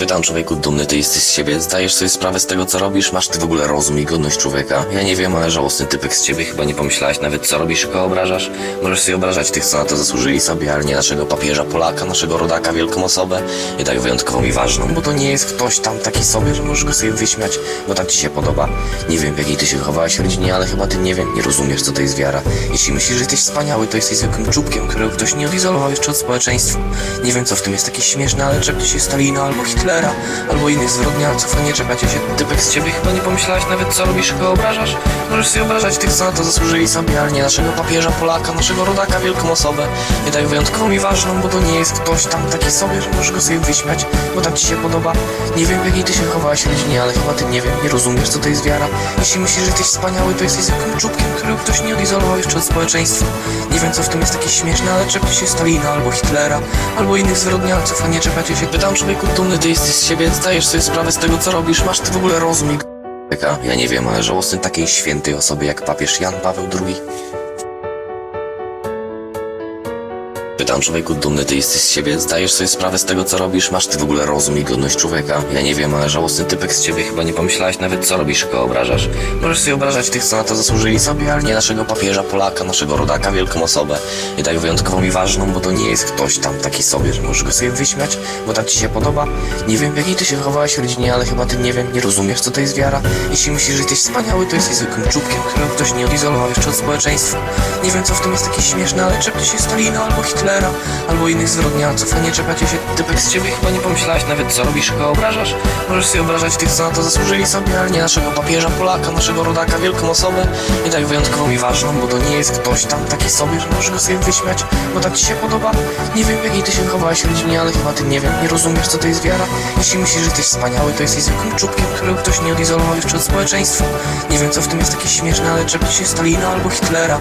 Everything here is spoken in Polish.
Pytam człowieku, dumny ty jesteś z siebie? Zdajesz sobie sprawę z tego, co robisz? Masz ty w ogóle rozum i godność człowieka? Ja nie wiem, ale żałosny typek z ciebie chyba nie pomyślałeś nawet, co robisz, kogo obrażasz? Możesz sobie obrażać tych, co na to zasłużyli sobie, ale nie naszego papieża Polaka, naszego rodaka, wielką osobę i tak wyjątkową i ważną, bo to nie jest ktoś tam taki sobie, że możesz go sobie wyśmiać, bo tak ci się podoba. Nie wiem, w jakiej ty się wychowałeś rodzinie, ale chyba ty nie wiem, nie rozumiesz, co to jest wiara. Jeśli myślisz, że jesteś wspaniały, to jesteś zwykłym czubkiem, którego ktoś nie odizolował jeszcze od społeczeństwa. Nie wiem, co w tym jest takie śmieszne, ale czepcie się Stalina albo Hitlera, albo innych zwyrodnialców, a nie czepiacie się typek z ciebie. Chyba nie pomyślałeś nawet, co robisz, kogo obrażasz? Możesz sobie obrażać tych, co na to zasłużyli sobie, ale nie naszego papieża Polaka, naszego rodaka, wielką osobę. I tak wyjątkową i ważną, bo to nie jest ktoś tam taki sobie, że możesz go sobie wyśmiać, bo tak ci się podoba. Nie wiem, w jakiej ty się wychowałeś rodzinie, ale chyba ty nie wiem, nie rozumiesz, co to jest wiara. Jeśli myślisz, że jesteś wspaniały, to jesteś zwykłym czubkiem, którego ktoś nie odizolował jeszcze od społeczeństwa. Nie wiem, co w tym jest takie śmieszne, ale czepcie się Stalina, albo Hitlera, albo innych zwyrodnialców, a nie czepiacie się. Pytam człowieku, dumny ty jesteś z siebie, zdajesz sobie sprawę z tego, co robisz, masz ty w ogóle rozum i ja nie wiem, ale żałosny takiej świętej osoby jak papież Jan Paweł II. Pytam człowieku, dumny ty jesteś z siebie, zdajesz sobie sprawę z tego, co robisz, masz ty w ogóle rozum i godność człowieka? Ja nie wiem, ale żałosny typek z ciebie chyba nie pomyślałeś nawet, co robisz, kogo obrażasz. Możesz sobie obrażać tych, co na to zasłużyli sobie, ale nie naszego papieża Polaka, naszego rodaka, wielką osobę. I tak wyjątkową i ważną, bo to nie jest ktoś tam taki sobie, że możesz go sobie wyśmiać, bo tak ci się podoba. Nie wiem, w jakiej ty się wychowałeś rodzinie, ale chyba ty nie wiem, nie rozumiesz, co to jest wiara. Jeśli myślisz, że jesteś wspaniały, to jesteś zwykłym czubkiem, którego ktoś nie odizolował jeszcze od społeczeństwa. Nie wiem, co w tym jest takie śmieszne, ale czepcie się Stalina albo Hitlera, albo innych zwyrodnialców, a nie czepiacie się typek z ciebie. Chyba nie pomyślałeś nawet, co robisz, kogo obrażasz. Możesz sobie obrażać tych, co na to zasłużyli sobie, ale nie naszego papieża Polaka, naszego rodaka, wielką osobę. I tak wyjątkową i ważną, bo to nie jest ktoś tam taki sobie, że możesz go sobie wyśmiać, bo tak ci się podoba. Nie wiem, jakiej ty się wychowałeś rodzinie, ale chyba ty nie wiem, nie rozumiesz, co to jest wiara. Jeśli myślisz, że jesteś wspaniały, to jesteś zwykłym czubkiem, którego ktoś nie odizolował jeszcze od społeczeństwa. Nie wiem, co w tym jest takie śmieszne, ale czepcie się Stalina albo Hitlera,